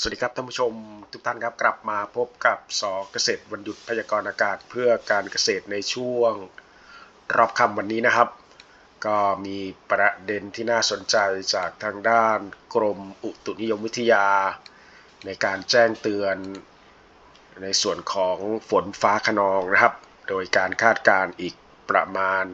สวัสดีครับท่านผู้ชมทุกท่านครับกลับมาพบกับสอเกษตรวันหยุดพยากรณ์อากาศเพื่อการเกษตรในช่วงรอบค่ำวันนี้นะครับ ก็มีประเด็นที่น่าสนใจจากทางด้านกรมอุตุนิยมวิทยา ในการแจ้งเตือนในส่วนของฝนฟ้าขนองนะครับ โดยการคาดการณ์อีกประมาณ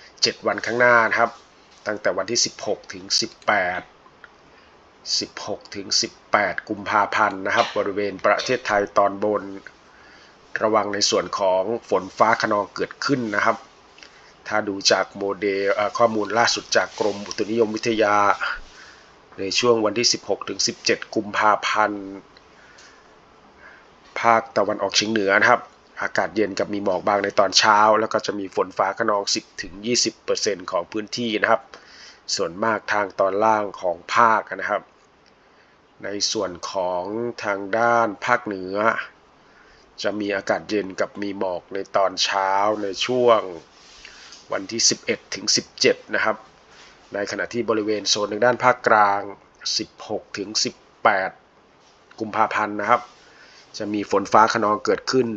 7 วันข้างหน้านะครับ ตั้งแต่วันที่ 16 ถึง 18 16 ถึง 18 กุมภาพันธ์นะครับ บริเวณประเทศไทยตอนบน ระวังในส่วนของฝนฟ้าขนองเกิดขึ้นนะครับ ถ้าดูจากโมเดลข้อมูลล่าสุดจากกรมอุตุนิยมวิทยา ในช่วงวันที่ 16 ถึง 17 กุมภาพันธ์ ภาคตะวันออกเฉียงเหนือนะครับ อากาศเย็นกับมีหมอกบางในตอนเช้า แล้วก็จะมีฝนฟ้าขนอง 10 ถึง 20%ของพื้นที่นะครับส่วนมากทางตอนล่างของภาคนะครับ ในส่วนของทางด้านภาคเหนือ จะมีอากาศเย็นกับมีหมอกในตอนเช้าในช่วงวันที่ 11 ถึง 17 นะครับ ในขณะที่บริเวณโซนทางด้านภาคกลาง 16 ถึง 18 กุมภาพันธ์นะครับ จะมีฝนฟ้าขนองเกิดขึ้น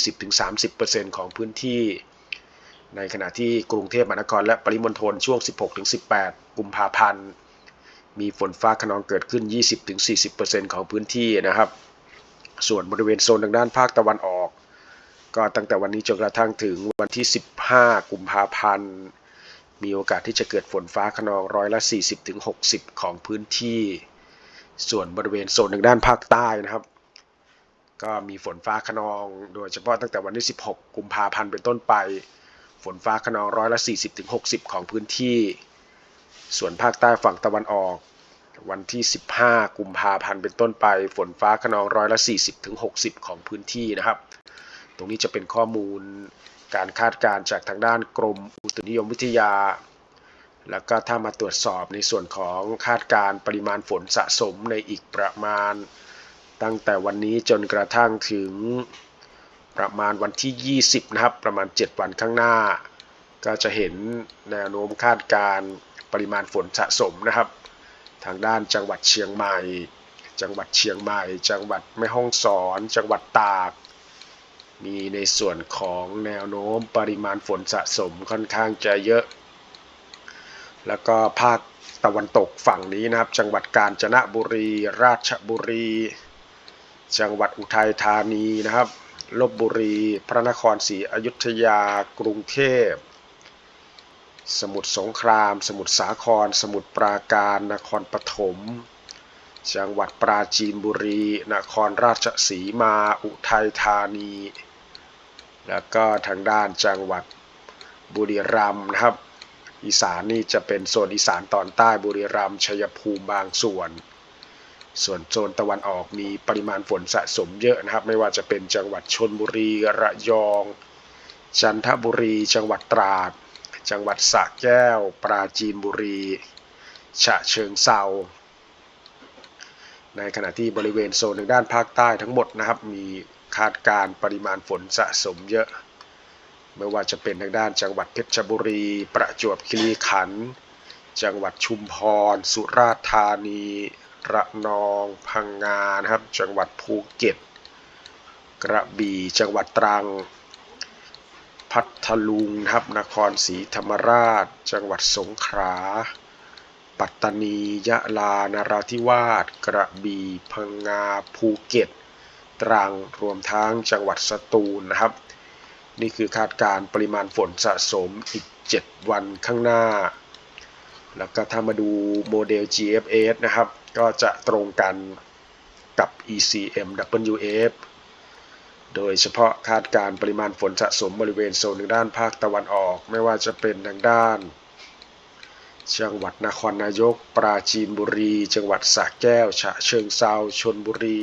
20-30%ของพื้นที่ ในขณะที่กรุงเทพมหานครและปริมณฑลช่วง 16-18 กุมภาพันธ์ มีฝนฟ้าขนองเกิดขึ้น 20-40%ของพื้นที่นะครับ ส่วนบริเวณโซนทางด้านภาคตะวันออก ก็ตั้งแต่วันนี้จนกระทั่งถึงวันที่ 15 กุมภาพันธ์ มีโอกาสที่จะเกิดฝนฟ้าขนองร้อยละ 40-60 ของพื้นที่ ส่วนบริเวณโซนทางด้านภาคใต้นะครับ ก็มีฝนฟ้าขนอง โดยเฉพาะตั้งแต่วันที่ 16 กุมภาพันธ์เป็นต้นไป ฝนฟ้าขนองร้อยละ 40-60 ของพื้นที่ ส่วนภาคใต้ฝั่งตะวันออก วันที่ 15 กุมภาพันธ์เป็นต้นไป ฝนฟ้าขนองร้อยละ 40-60 ของพื้นที่นะครับ ตรงนี้จะเป็นข้อมูลการคาดการณ์จากทางด้านกรมอุตุนิยมวิทยา แล้วก็ถ้ามาตรวจสอบในส่วนของคาดการณ์ปริมาณฝนสะสมในอีกประมาณ ตั้งแต่วันนี้จนกระทั่งถึงประมาณวันที่ 20 นะครับ ประมาณ 7 วันข้างหน้า ก็จะเห็นแนวโน้มคาดการณ์ ปริมาณฝนสะสมนะครับ ทางด้านจังหวัดเชียงใหม่ จังหวัดเชียงใหม่ จังหวัดแม่ฮ่องสอน จังหวัดตาก มีในส่วนของแนวโน้มปริมาณฝนสะสมค่อนข้างจะเยอะ แล้วก็ภาคตะวันตกฝั่งนี้นะครับ จังหวัดกาญจนบุรี ราชบุรี จังหวัดอุทัยธานีนะครับลบบุรี พระนครศรีอยุธยา กรุงเทพ สมุทรสงคราม สมุทรสาคร สมุทรปราการ นครปฐม จังหวัดปราจีนบุรี นครราชสีมา อุทัยธานี แล้วก็ทางด้านจังหวัดบุรีรัมย์นะครับ อีสานนี่จะเป็นโซนอีสานตอนใต้บุรีรัมย์ชัยภูมิบางส่วน ส่วนโซนตะวันออกมีปริมาณฝนสะสมเยอะนะครับ ไม่ว่าจะเป็นจังหวัดชนบุรี ระยอง จันทบุรี จังหวัดตราด จังหวัดสระแก้ว ปราจีนบุรี ฉะเชิงเซาในขณะที่บริเวณโซนทางด้านภาคใต้ทั้งหมดนะครับ มีคาดการณ์ปริมาณฝนสะสมเยอะ ไม่ว่าจะเป็นทางด้านจังหวัดเพชรบุรี ประจวบคีรีขันธ์จังหวัดชุมพร สุราษฎร์ธานี ระนอง พังงานะครับ จังหวัดภูเก็ต กระบี่ จังหวัดตรัง พัทลุงนะครับนครศรีธรรมราช จังหวัดสงขลา ปัตตานี ยะลานราธิวาส กระบี่ พังงา ภูเก็ต ตรัง รวมทั้งจังหวัดสตูลนะครับ นี่คือคาดการณ์ปริมาณฝนสะสมอีก 7 วันข้างหน้า แล้วก็ถ้ามาดูโมเดล GFS นะครับ ก็จะตรงกันกับ ECM WF โดยเฉพาะคาดการปริมาณฝนสะสมบริเวณโซนทางด้านภาคตะวันออก ไม่ว่าจะเป็นทางด้านจังหวัดนครนายก ปราจีนบุรี จังหวัดสระแก้ว ฉะเชิงเซาชนบุรี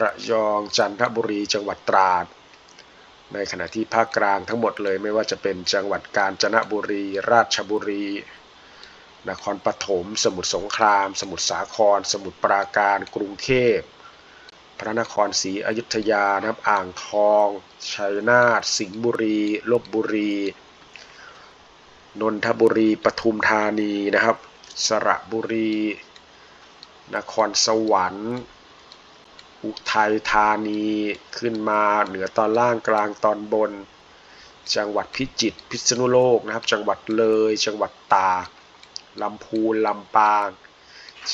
ระยอง จันทบุรี จังหวัดตราด ในขณะที่ภาคกลางทั้งหมดเลยไม่ว่าจะเป็นจังหวัดกาญจนบุรี ราชบุรี นครปฐม สมุทรสงคราม สมุทรสาคร สมุทรปราการ กรุงเทพ พระนครศรีอยุธยานะครับอ่างทอง ชัยนาทสิงห์บุรีลบบุรี นนทบุรีปทุมธานีนะครับ สระบุรี นครสวรรค์ อุทัยธานีขึ้นมาเหนือตอนล่างกลางตอนบน จังหวัดพิจิตรพิษณุโลกนะครับ จังหวัดเลย จังหวัดตากลำพูนลำปาง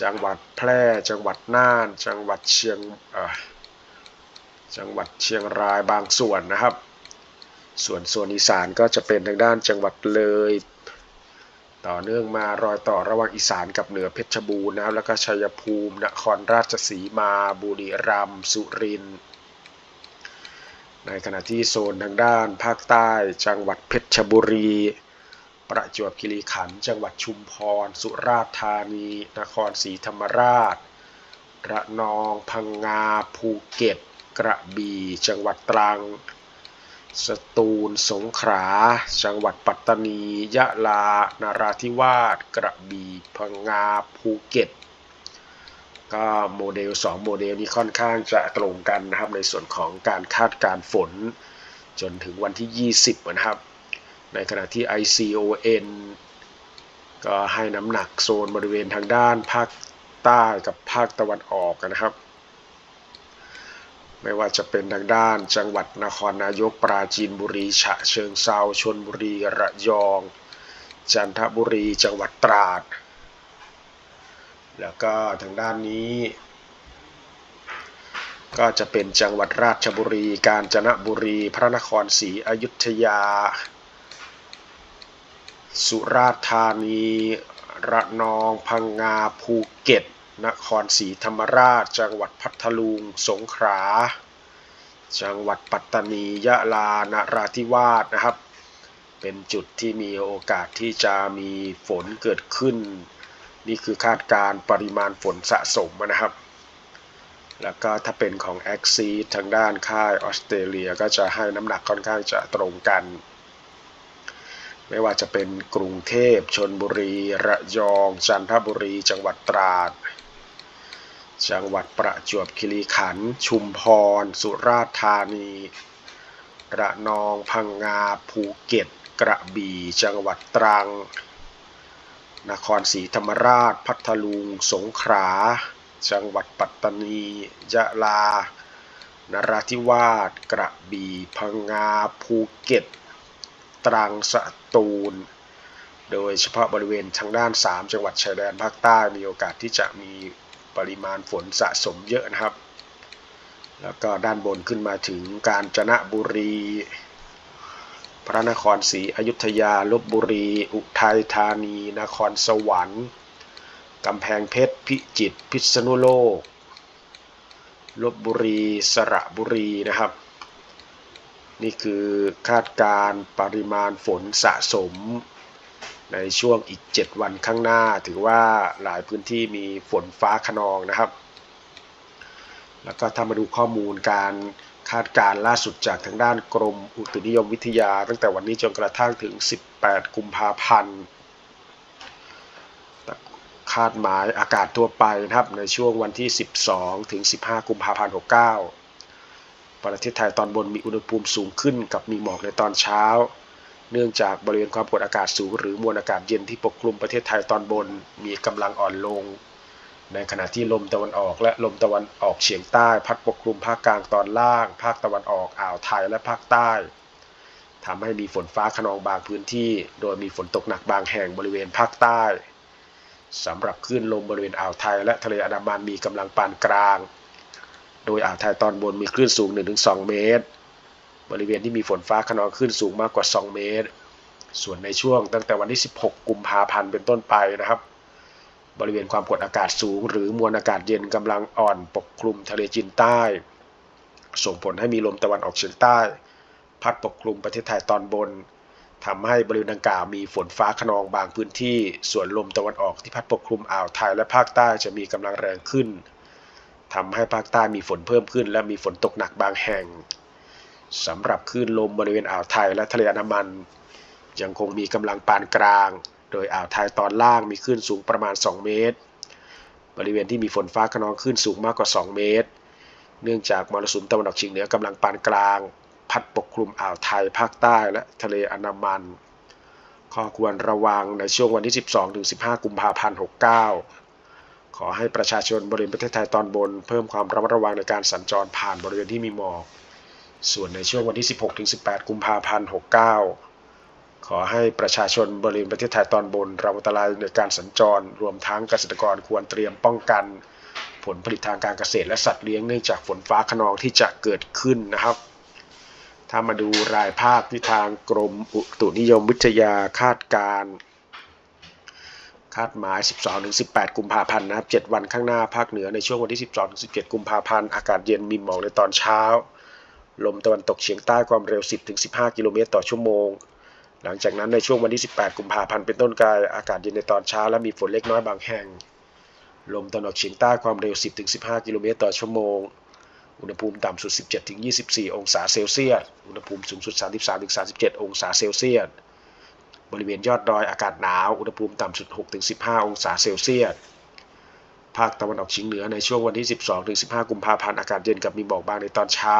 จังหวัดแพร่ จังหวัดน่าน จังหวัดเชียงจังหวัดเชียงรายบางส่วนนะครับ ส่วนส่วนอีสานก็จะเป็นทางด้านจังหวัดเลย ต่อเนื่องมารอยต่อระหว่างอีสานกับเหนือเพชรบูรณ์นะครับแล้วก็ชัยภูมิ นครราชสีมา บุรีรัมย์สุรินทร์ในขณะที่โซนทางด้านภาคใต้ จังหวัดเพชรบุรี ประจวบคีรีขันธ์จังหวัดชุมพร สุราษฎร์ธานี นครศรีธรรมราช ระนอง พังงา ภูเก็ต กระบี่ จังหวัดตรัง สตูล สงขลา จังหวัดปัตตานี ยะลา นาราธิวาส กระบี่ พังงา ภูเก็ต ก็โมเดล 2 โมเดลนี้ค่อนข้างจะตรงกันนะครับในส่วนของการคาดการฝน จนถึงวันที่ 20 นะครับ ในขณะที่ ICON ก็ให้น้ำหนักโซนบริเวณทางด้านภาคใต้กับภาคตะวันออกนะครับ ไม่ว่าจะเป็นทางด้านจังหวัดนครนายกปราจีนบุรีฉะเชิงเซาชนบุรีระยอง จันทบุรีจังหวัดตราด แล้วก็ทางด้านนี้ ก็จะเป็นจังหวัดราชบุรี กาญจนบุรี พระนครศรีอยุธยา สุราษฎร์ธานี ระนอง พังงา ภูเก็ต นครศรีธรรมราช จังหวัดพัทลุง สงขลา จังหวัดปัตตานี ยะลา นราธิวาสนะครับ เป็นจุดที่มีโอกาสที่จะมีฝนเกิดขึ้น นี่คือคาดการปริมาณฝนสะสมนะครับ แล้วก็ถ้าเป็นของ a x ซ e ทางด้านค่ายออสเตรเลียก็จะให้น้ำหนักค่อนข้างจะตรงกัน ไม่ว่าจะเป็นกรุงเทพชนบุรี ระยอง จันทบุรี จังหวัดตราด จังหวัดประจวบคีรีขันธ์ชุมพร สุราษฎร์ธานีระนอง พังงา ภูเก็ต กระบี่ จังหวัดตรัง นครศรีธรรมราช พัทลุง สงขลา จังหวัดปัตตานี ยะลา นราธิวาส กระบี่ พังงา ภูเก็ต ตรังสตูล โดยเฉพาะบริเวณทางด้าน 3 จังหวัดชายแดนภาคใต้มีโอกาสที่จะมีปริมาณฝนสะสมเยอะนะครับ แล้วก็ด้านบนขึ้นมาถึงกาญจนบุรี พระนครศรีอยุธยาลบบุรี อุทัยธานี นครสวรรค์กำแพงเพชรพิจิตรพิษณุโลกลบบุรีสระบุรีนะครับ นี่คือคาดการปริมาณฝนสะสม ในช่วงอีก 7 วันข้างหน้า ถือว่าหลายพื้นที่มีฝนฟ้าขนองนะครับ แล้วก็ถ้ามาดูข้อมูลการคาดการล่าสุดจากทางด้านกรมอุตุนิยมวิทยา ตั้งแต่วันนี้จนกระทั่งถึง 18 กุมภาพันธ์คาดหมายอากาศทั่วไปนะครับในช่วงวันที่ 12 ถึง 15 กุมภาพันธ์ 69 ประเทศไทยตอนบนมีอุณหภูมิสูงขึ้นกับมีหมอกในตอนเช้า เนื่องจากบริเวณความกดอากาศสูง หรือมวลอากาศเย็นที่ปกคลุมประเทศไทยตอนบนมีกำลังอ่อนลง ในขณะที่ลมตะวันออกและลมตะวันออกเฉียงใต้พัดปกคลุมภาคกลางตอนล่าง ภาคตะวันออกอ่าวไทยและภาคใต้ทำให้มีฝนฟ้าขนองบางพื้นที่ โดยมีฝนตกหนักบางแห่งบริเวณภาคใต้สำหรับคลื่นลมบริเวณอ่าวไทยและทะเลอันดามันมีกำลังปานกลาง โดยอ่าวไทยตอนบนมีคลื่นสูง 1-2 เมตร บริเวณที่มีฝนฟ้าขนองคลื่นสูงมากกว่า 2 เมตร ส่วนในช่วงตั้งแต่วันที่ 16 กุมภาพันธ์เป็นต้นไปนะครับ บริเวณความกดอากาศสูง หรือมวลอากาศเย็นกำลังอ่อนปกคลุมทะเลจีนใต้ ส่งผลให้มีลมตะวันออกเฉียงใต้ พัดปกคลุมประเทศไทยตอนบนทำให้บริเวณดังกล่าวมีฝนฟ้าขนองบางพื้นที่ ส่วนลมตะวันออกที่พัดปกคลุมอ่าวไทยและภาคใต้จะมีกำลังแรงขึ้น ทำให้ภาคใต้มีฝนเพิ่มขึ้น และมีฝนตกหนักบางแห่งสำหรับคลื่นลมบริเวณอ่าวไทยและทะเลอันดามัน ยังคงมีกำลังปานกลาง โดยอ่าวไทยตอนล่างมีคลื่นสูงประมาณ 2 เมตร บริเวณที่มีฝนฟ้าขนองคลื่นสูงมากกว่า 2 เมตร เนื่องจากมรสุมตะวันออกเฉียงเหนือกำลังปานกลาง พัดปกคลุมอ่าวไทยภาคใต้และทะเลอันดามัน ข้อควรระวังในช่วงวันที่ 12-15 กุมภาพันธ์ 69 ขอให้ประชาชนบริเวณประเทศไทยตอนบน เพิ่มความระมัดระวังในการสัญจรผ่านบริเวณที่มีหมอก ส่วนในช่วงวันที่ 16-18 กุมภาพันธ์ 69 ขอให้ประชาชนบริเวณประเทศไทยตอนบนระมัดระวังในการสัญจร รวมทั้งเกษตรกรควรเตรียมป้องกัน ผลผลิตทางการเกษตรและสัตว์เลี้ยงเนื่องจากฝนฟ้าขนองที่จะเกิดขึ้นนะครับถ้ามาดูรายภาคที่ทางกรมอุตุนิยมวิทยาคาดการณ์ คาดหมาย 12-18 กุมภาพันธ์นะครับ 7 วันข้างหน้าภาคเหนือในช่วงวันที่ 12-17 กุมภาพันธ์ อากาศเย็นมีหมอกในตอนเช้า ลมตะวันตกเฉียงใต้ความเร็ว 10-15 กิโลเมตรต่อชั่วโมง หลังจากนั้นในช่วงวันที่ 18 กุมภาพันธ์เป็นต้นไปอากาศเย็นในตอนเช้า และมีฝนเล็กน้อยบางแห่ง ลมตะวันออกเฉียงใต้ความเร็ว 10-15 กิโลเมตรต่อชั่วโมง อุณหภูมิต่ำสุด 17-24 องศาเซลเซียส อุณหภูมิสูงสุด 33-37 องศาเซลเซียส บริเวณยอดดอยอากาศหนาว อุณหภูมิต่ำสุด 6-15 องศาเซลเซียส ภาคตะวันออกเฉียงเหนือในช่วงวันที่ 12-15 กุมภาพันธ์อากาศเย็นกับมีหมอกบางในตอนเช้า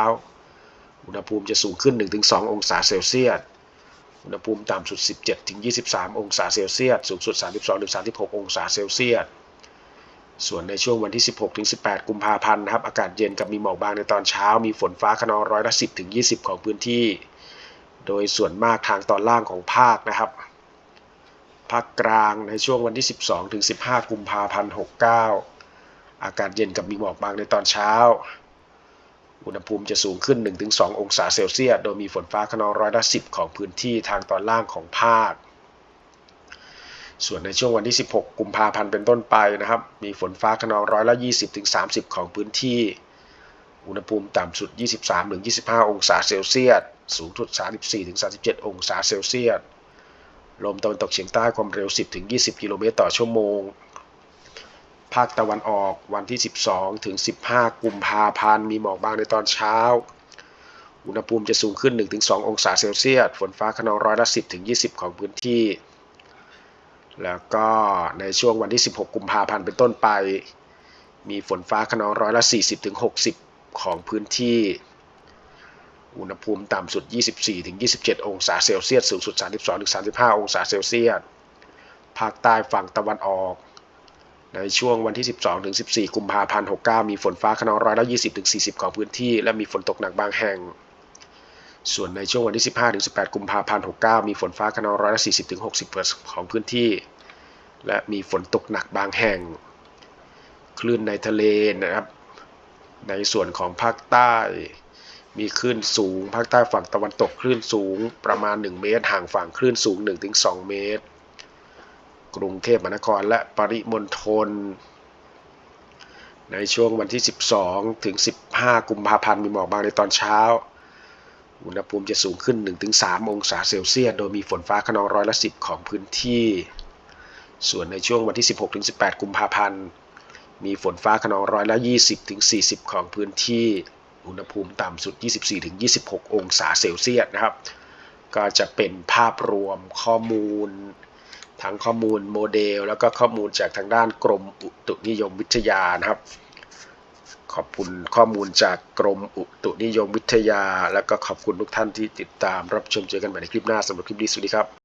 อุณหภูมิจะสูงขึ้น 1-2 องศาเซลเซียส อุณหภูมิต่ำสุด 17-23 องศาเซลเซียส สูงสุด 32-36 องศาเซลเซียส ส่วนในช่วงวันที่ 16-18 กุมภาพันธ์นะครับ อากาศเย็นกับมีหมอกบางในตอนเช้า มีฝนฟ้าขนองร้อยละ 10-20 ของพื้นที่ โดยส่วนมากทางตอนล่างของภาคนะครับ ภาคกลางในช่วงวันที่ 12-15 กุมภาพันธ์ 69 อากาศเย็นกับมีหมอกบางในตอนเช้า อุณหภูมิจะสูงขึ้น 1-2 องศาเซลเซียส โดยมีฝนฟ้าขนองร้อยละ 10 ของพื้นที่ทางตอนล่างของภาค ส่วนในช่วงวันที่ 16 กุมภาพันธ์เป็นต้นไปนะครับ มีฝนฟ้าขนองร้อยละ 20-30 ของพื้นที่ อุณหภูมิต่ำสุด 23-25 องศาเซลเซียส สูงสุด 34-37 องศาเซลเซียส ลมตะวันตกเฉียงใต้ความเร็ว 10-20 กิโลเมตรต่อชั่วโมง ภาคตะวันออกวันที่ 12ถึง15 กุมภาพันธ์ มีหมอกบางในตอนเช้า อุณหภูมิจะสูงขึ้น 1-2 องศาเซลเซียส ฝนฟ้าขนองร้อยละ 10-20 ของพื้นที่ แล้วก็ในช่วงวันที่ 16 กุมภาพันธ์เป็นต้นไปมีฝนฟ้าขนองร้อยละ 40-60 ของพื้นที่ อุณหภูมิต่ำสุด 24-27 องศาเซลเซียส สูงสุด 32-35 องศาเซลเซียส ภาคใต้ฝั่งตะวันออก ในช่วงวันที่ 12-14 กุมภาพันธ์ 69 มีฝนฟ้าขนองร้อยละ20-40 ของพื้นที่ และมีฝนตกหนักบางแห่ง ส่วนในช่วงวันที่ 15-18 กุมภาพันธ์ 69 มีฝนฟ้าขนองร้อยละ40-60 ของพื้นที่ และมีฝนตกหนักบางแห่งคลื่นในทะเลนะครับ ในส่วนของภาคใต้ มีคลื่นสูง ภาคใต้ฝั่งตะวันตกคลื่นสูง ประมาณ 1 เมตร ห่างฝั่งคลื่นสูง 1-2 เมตร กรุงเทพมหานครและปริมณฑลในช่วงวันที่ 12 ถึง 15 กุมภาพันธ์มีหมอกบางในตอนเช้า อุณหภูมิจะสูงขึ้น 1-3 องศาเซลเซียส โดยมีฝนฟ้าขนองร้อยละ 10 ของพื้นที่ ส่วนในช่วงวันที่ 16-18 กุมภาพันธ์ มีฝนฟ้าขนองร้อยละ20-40 ของพื้นที่ อุณหภูมิต่ำสุด 24-26 องศาเซลเซียสนะครับ ก็จะเป็นภาพรวมข้อมูล ทั้งข้อมูลโมเดล แล้วก็ข้อมูลจากทางด้านกรมอุตุนิยมวิทยานะครับ ขอบคุณข้อมูลจากกรมอุตุนิยมวิทยา แล้วก็ขอบคุณทุกท่านที่ติดตามรับชมเจอกันใหม่ในคลิปหน้าสำหรับคลิปนี้สวัสดีครับ